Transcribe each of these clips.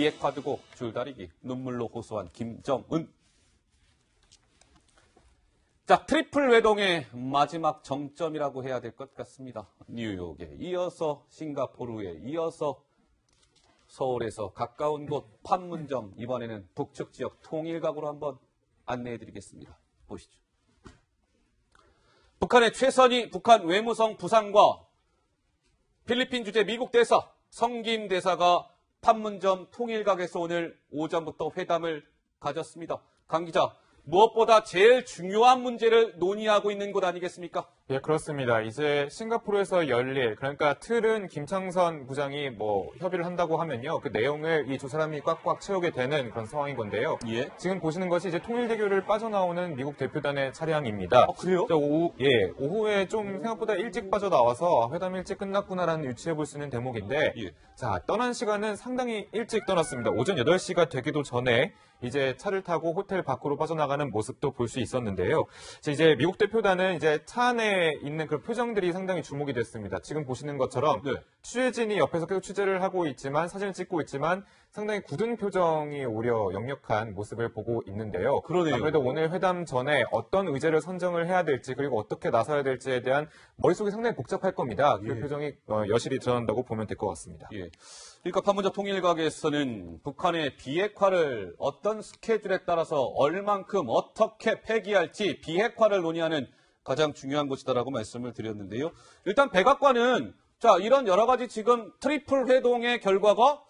비핵화 두고 줄다리기 눈물로 호소한 김정은. 자, 트리플 외동의 마지막 정점이라고 해야 될 것 같습니다. 뉴욕에 이어서 싱가포르에 이어서 서울에서 가까운 곳 판문점 이번에는 북측 지역 통일각으로 한번 안내해 드리겠습니다. 보시죠. 북한의 최선희 북한 외무성 부상과 필리핀 주재 미국 대사 성김 대사가 판문점 통일각에서 오늘 오전부터 회담을 가졌습니다. 강 기자, 무엇보다 제일 중요한 문제를 논의하고 있는 곳 아니겠습니까? 예, 그렇습니다. 이제 싱가포르에서 열릴, 그러니까 틀은 김창선 부장이 뭐 협의를 한다고 하면요. 그 내용을 이 두 사람이 꽉꽉 채우게 되는 그런 상황인 건데요. 예. 지금 보시는 것이 이제 통일대교를 빠져나오는 미국 대표단의 차량입니다. 아, 그래요? 자, 오후, 예, 오후에 좀 생각보다 일찍 빠져나와서 회담 일찍 끝났구나라는 유추해 볼 수 있는 대목인데, 예. 자, 떠난 시간은 상당히 일찍 떠났습니다. 오전 8시가 되기도 전에 이제 차를 타고 호텔 밖으로 빠져나가는 모습도 볼 수 있었는데요. 자, 이제 미국 대표단은 이제 차 안에 있는 그 표정들이 상당히 주목이 됐습니다. 지금 보시는 것처럼 네. 취재진이 옆에서 계속 취재를 하고 있지만 사진을 찍고 있지만 상당히 굳은 표정이 오히려 역력한 모습을 보고 있는데요. 그러네요. 아무래도 오늘 회담 전에 어떤 의제를 선정을 해야 될지 그리고 어떻게 나서야 될지에 대한 머릿속이 상당히 복잡할 겁니다. 그 예. 표정이 어, 여실히 드러난다고 보면 될 것 같습니다. 예. 그러니까 판문점 통일각에서는 북한의 비핵화를 어떤 스케줄에 따라서 얼만큼 어떻게 폐기할지 비핵화를 논의하는 가장 중요한 곳이다라고 말씀을 드렸는데요. 일단 백악관은 자 이런 여러 가지 지금 트리플 회동의 결과가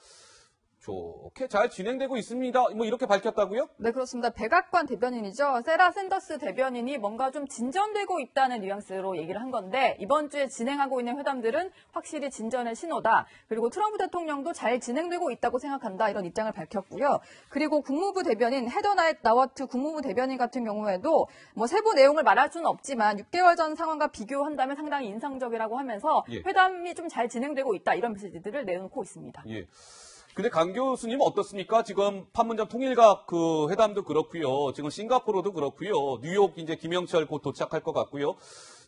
좋게 잘 진행되고 있습니다. 뭐 이렇게 밝혔다고요? 네, 그렇습니다. 백악관 대변인이죠. 세라 샌더스 대변인이 뭔가 좀 진전되고 있다는 뉘앙스로 얘기를 한 건데 이번 주에 진행하고 있는 회담들은 확실히 진전의 신호다. 그리고 트럼프 대통령도 잘 진행되고 있다고 생각한다. 이런 입장을 밝혔고요. 그리고 국무부 대변인 헤더나잇 나워트 국무부 대변인 같은 경우에도 뭐 세부 내용을 말할 수는 없지만 6개월 전 상황과 비교한다면 상당히 인상적이라고 하면서 예. 회담이 좀 잘 진행되고 있다. 이런 메시지들을 내놓고 있습니다. 예. 근데 강 교수님 어떻습니까? 지금 판문점 통일각 그 회담도 그렇고요. 지금 싱가포르도 그렇고요. 뉴욕 이제 김영철 곧 도착할 것 같고요.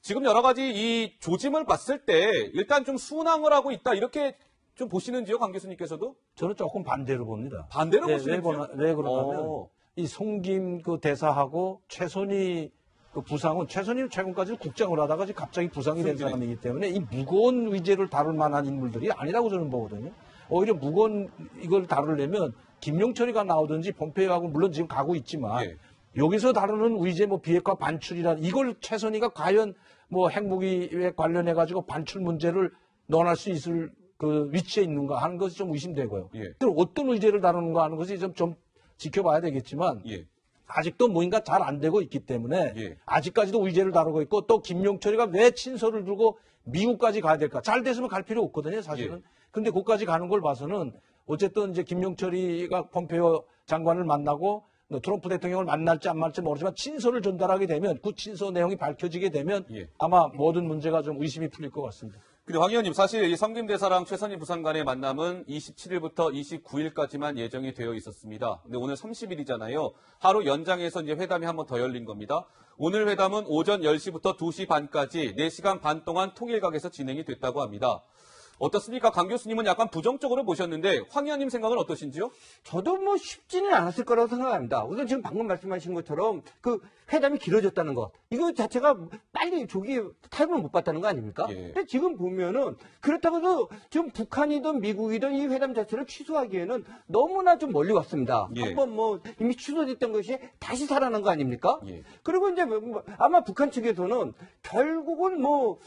지금 여러 가지 이 조짐을 봤을 때 일단 좀 순항을 하고 있다 이렇게 좀 보시는지요, 강 교수님께서도? 저는 조금 반대로 봅니다. 반대로 네, 보시는지요? 왜, 왜 그러냐면 어. 이 송김 그 대사하고 최선희 그 부상은 최선희 최근까지 국장을 하다가 갑자기 부상이 된. 사람이기 때문에 이 무거운 의제를 다룰 만한 인물들이 아니라고 저는 보거든요. 오히려 무거운 이걸 다루려면 김용철이가 나오든지 폼페이오하고 물론 지금 가고 있지만 예. 여기서 다루는 의제 뭐 비핵화 반출이라 이걸 최선희가 과연 뭐 핵무기에 관련해 가지고 반출 문제를 논할 수 있을 그 위치에 있는가 하는 것이 좀 의심되고요. 예. 또 어떤 의제를 다루는가 하는 것이 좀, 좀 지켜봐야 되겠지만 예. 아직도 뭔가 잘 안 되고 있기 때문에 예. 아직까지도 의제를 다루고 있고 또 김용철이가 왜 친서를 들고 미국까지 가야 될까? 잘 됐으면 갈 필요 없거든요, 사실은. 예. 근데 거기까지 가는 걸 봐서는 어쨌든 이제 김용철이가 폼페이오 장관을 만나고 뭐 트럼프 대통령을 만날지 안 만날지 모르지만 친서를 전달하게 되면 그 친서 내용이 밝혀지게 되면 예. 아마 모든 문제가 좀 의심이 풀릴 것 같습니다. 근데 황 의원님 사실 이 성김 대사랑 최선희 부상 간의 만남은 27일부터 29일까지만 예정이 되어 있었습니다. 근데 오늘 30일이잖아요. 하루 연장해서 이제 회담이 한 번 더 열린 겁니다. 오늘 회담은 오전 10시부터 2시 반까지 4시간 반 동안 통일각에서 진행이 됐다고 합니다. 어떻습니까? 강 교수님은 약간 부정적으로 보셨는데 황 의원님 생각은 어떠신지요? 저도 뭐 쉽지는 않았을 거라고 생각합니다. 우선 지금 방금 말씀하신 것처럼 그 회담이 길어졌다는 것. 이거 자체가 빨리 조기 타임을 못 봤다는 거 아닙니까? 예. 근데 지금 보면은 그렇다고 해서 지금 북한이든 미국이든 이 회담 자체를 취소하기에는 너무나 좀 멀리 왔습니다. 예. 한번 뭐 이미 취소됐던 것이 다시 살아난 거 아닙니까? 예. 그리고 이제 뭐 아마 북한 측에서는 결국은 뭐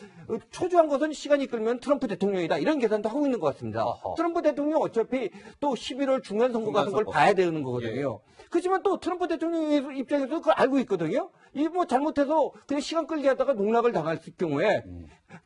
초조한 것은 시간이 끌면 트럼프 대통령이다 이런 계산도 하고 있는 것 같습니다. 어허. 트럼프 대통령 어차피 또 11월 중간 선거 같은 걸. 봐야 되는 거거든요. 그렇지만 또 트럼프 대통령 입장에서 그걸 알고 있거든요. 이 뭐 잘못해서 그냥 시간 끌게 하다가 농락을 당할 경우에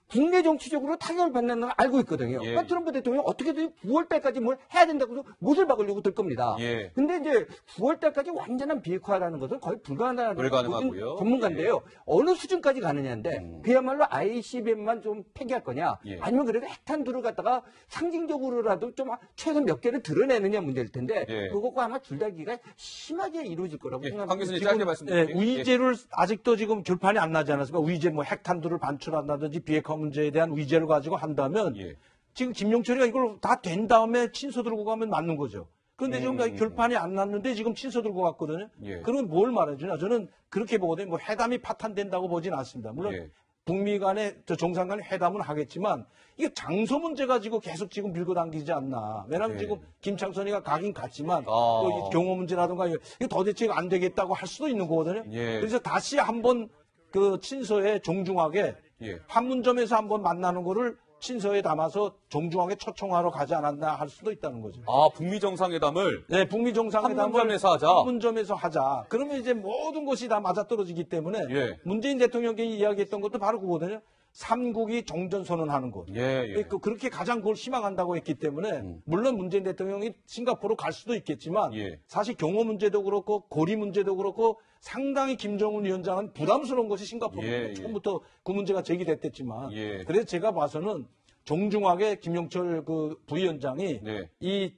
국내 정치적으로 타격을 받는 걸 알고 있거든요. 예. 그러니까 트럼프 대통령 어떻게든 9월 달까지 뭘 해야 된다고 해서 못을 박으려고 들 겁니다. 예. 근데 이제 9월 달까지 완전한 비핵화라는 것은 거의 불가능하다는 불가능하고요. 모든 전문가인데요. 어느 수준까지 가느냐인데 음. 그야말로 ICBM만 좀 폐기할 거냐 예. 아니면 그래도 핵탄두를 갖다가 상징적으로라도 좀 최소 몇 개를 드러내느냐 문제일 텐데 예. 그것과 아마 줄다기가 심하게 이루어질 거라고 예. 강 생각합니다. 교수님 지금, 짧게 말씀드릴게요. 예, 의제를 아직도 지금 결판이 안 나지 않았습니까? 의제 뭐 핵탄두를 반출한다든지 비핵 화 문제에 대한 의제를 가지고 한다면 예. 지금 김용철이가 이걸 다 된 다음에 친서 들고 가면 맞는 거죠. 그런데 지금 음. 결판이 안 났는데 지금 친서 들고 갔거든요. 예. 그러면 뭘 말해주냐? 저는 그렇게 보거든요. 뭐 회담이 파탄된다고 보진 않습니다. 물론 예. 북미 간의 저 정상 간의 회담은 하겠지만 이게 장소 문제 가지고 계속 지금 밀고 당기지 않나. 왜냐하면 예. 지금 김창선이가 가긴 갔지만 아. 경호 문제라든가 이거 도대체 안 되겠다고 할 수도 있는 거거든요. 예. 그래서 다시 한번 그 친서에 정중하게 예. 판문점에서 한번 만나는 거를 친서에 담아서 정중하게 초청하러 가지 않았나 할 수도 있다는 거죠. 아, 북미 정상회담을 네, 북미 정상회담을 판문점에서 하자. 판문점에서 하자. 그러면 이제 모든 것이 다 맞아떨어지기 때문에 예. 문재인 대통령이 이야기했던 것도 바로 그거거든요. 삼국이 정전 선언하는 것. 예, 예. 그- 그렇게 가장 그걸 희망한다고 했기 때문에 물론 문재인 대통령이 싱가포르 갈 수도 있겠지만 예. 사실 경호 문제도 그렇고 고리 문제도 그렇고 상당히 김정은 위원장은 부담스러운 것이 싱가포르 예, 예. 처음부터 그 문제가 제기됐댔지만 예. 그래서 제가 봐서는 정중하게 김영철 그 부위원장이 네. 이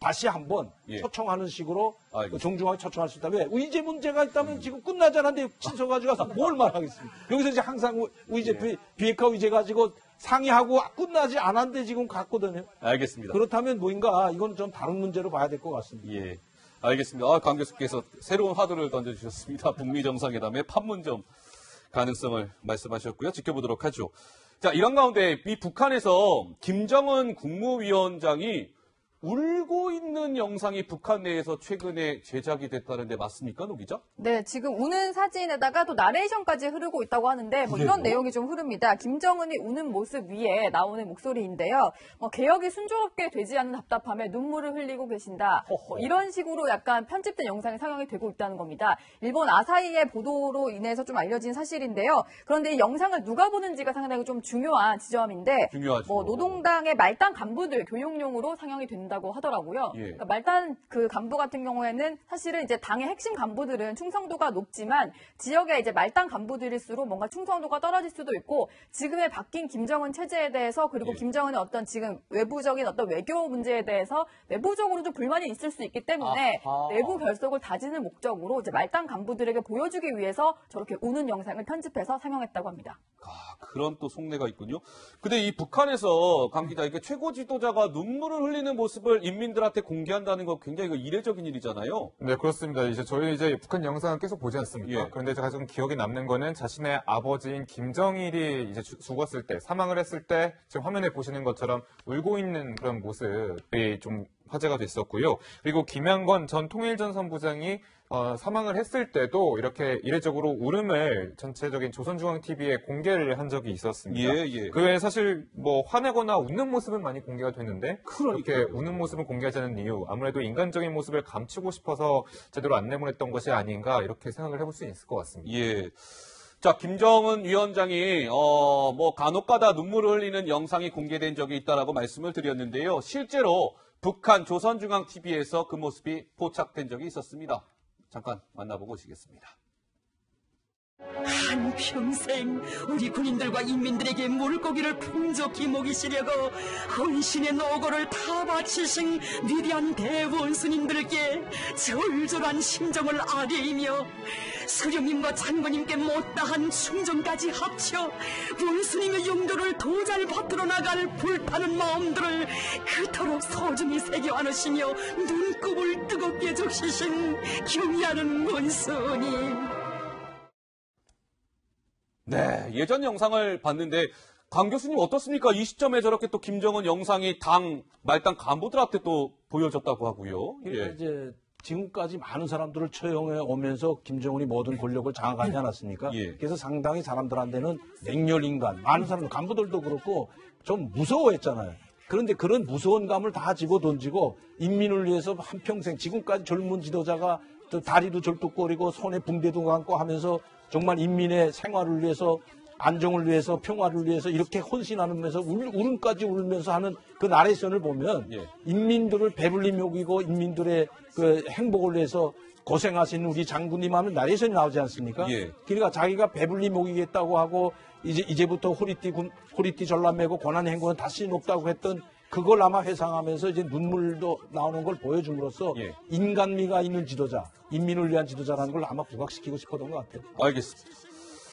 다시 한번 예. 초청하는 식으로 알겠습니다. 그 정중하게 초청할 수 있다면 의제 문제가 있다면 지금 끝나지 않았는데 친서 가지고 가서 뭘 말하겠습니까? 여기서 이제 항상 의제 비- 비핵화 의제 가지고 상의하고 끝나지 않았는데 지금 갔거든요. 알겠습니다. 그렇다면 뭐인가 이건 좀 다른 문제로 봐야 될 것 같습니다. 예. 알겠습니다. 아, 강 교수께서 새로운 화두를 던져주셨습니다. 북미 정상회담의 판문점 가능성을 말씀하셨고요. 지켜보도록 하죠. 자, 이런 가운데 이 북한에서 김정은 국무위원장이 울고 있는 영상이 북한 내에서 최근에 제작이 됐다는데 맞습니까, 노 기자? 네, 지금 우는 사진에다가 또 나레이션까지 흐르고 있다고 하는데 뭐 이런 내용이 좀 흐릅니다. 김정은이 우는 모습 위에 나오는 목소리인데요. 뭐 개혁이 순조롭게 되지 않는 답답함에 눈물을 흘리고 계신다. 뭐 이런 식으로 약간 편집된 영상이 상영이 되고 있다는 겁니다. 일본 아사히의 보도로 인해서 좀 알려진 사실인데요. 그런데 이 영상을 누가 보는지가 상당히 좀 중요한 지점인데 중요하죠. 뭐 노동당의 말단 간부들 교육용으로 상영이 된다 고 하더라고요. 예. 그러니까 말단 그 간부 같은 경우에는 사실은 이제 당의 핵심 간부들은 충성도가 높지만 지역의 이제 말단 간부들일수록 뭔가 충성도가 떨어질 수도 있고 지금의 바뀐 김정은 체제에 대해서 그리고 예. 김정은의 어떤 지금 외부적인 어떤 외교 문제에 대해서 내부적으로 좀 불만이 있을 수 있기 때문에 아하. 내부 결속을 다지는 목적으로 이제 말단 간부들에게 보여주기 위해서 저렇게 우는 영상을 편집해서 상영했다고 합니다. 아, 그런 또 속내가 있군요. 근데 이 북한에서 강 기자, 이게 최고 지도자가 눈물을 흘리는 모습 을 인민들한테 공개한다는 거 굉장히 그 이례적인 일이잖아요. 네, 그렇습니다. 이제 저희 이제 북한 영상을 계속 보지 않습니까? 예. 그런데 제가 좀 기억에 남는 거는 자신의 아버지인 김정일이 이제 주- 죽었을 때, 사망을 했을 때, 지금 화면에 보시는 것처럼 울고 있는 그런 모습이 좀 화제가 됐었고요. 그리고 김양건 전 통일전 선부장이 어, 사망을 했을 때도 이렇게 이례적으로 울음을 전체적인 조선중앙TV에 공개를 한 적이 있었습니다. 예, 예. 그 외에 사실 뭐 화내거나 웃는 모습은 많이 공개가 됐는데. 그렇게 우는 모습을 공개하지 않은 이유 아무래도 인간적인 모습을 감추고 싶어서 제대로 안 내보냈던 것이 아닌가 이렇게 생각을 해볼 수 있을 것 같습니다. 예. 자, 김정은 위원장이, 어, 뭐, 간혹가다 눈물을 흘리는 영상이 공개된 적이 있다라고 말씀을 드렸는데요. 실제로 북한 조선중앙TV에서 그 모습이 포착된 적이 있었습니다. 잠깐 만나보고 오시겠습니다. 한평생 우리 군인들과 인민들에게 물고기를 풍족히 먹이시려고 헌신의 노고를 다 바치신 위대한 대원수님들께 절절한 심정을 아뢰이며 수령님과 장군님께 못다한 충정까지 합쳐 원수님의 용도를 도잘 받들어 나갈 불타는 마음들을 그토록 소중히 새겨 안으시며 눈곱을 뜨겁게 적시신 경의하는 원수님 네, 예전 영상을 봤는데 강 교수님 어떻습니까? 이 시점에 저렇게 또 김정은 영상이 당 말단 간부들한테 또 보여졌다고 하고요. 그러니까 예. 이제 지금까지 많은 사람들을 처형해 오면서 김정은이 모든 권력을 장악하지 않았습니까? 예. 그래서 상당히 사람들한테는 맹렬인간, 많은 사람들, 간부들도 그렇고 좀 무서워했잖아요. 그런데 그런 무서운 감을 다 집어 던지고 인민을 위해서 한평생 지금까지 젊은 지도자가 저 다리도 절뚝거리고 손에 붕대도 감고 하면서 정말 인민의 생활을 위해서 안정을 위해서 평화를 위해서 이렇게 헌신하면서 울, 울음까지 울면서 하는 그 나레이션을 보면 예. 인민들을 배불리 먹이고 인민들의 그 행복을 위해서 고생하시는 우리 장군님 하면 나레이션이 나오지 않습니까? 예. 그러니까 자기가 배불리 먹이겠다고 하고 이제 이제부터 호리띠 군, 호리띠 전람 매고 권한 행군은 다시 높다고 했던 그걸 아마 회상하면서 이제 눈물도 나오는 걸 보여줌으로써 예. 인간미가 있는 지도자, 인민을 위한 지도자라는 걸 아마 부각시키고 싶었던 것 같아요. 알겠습니다.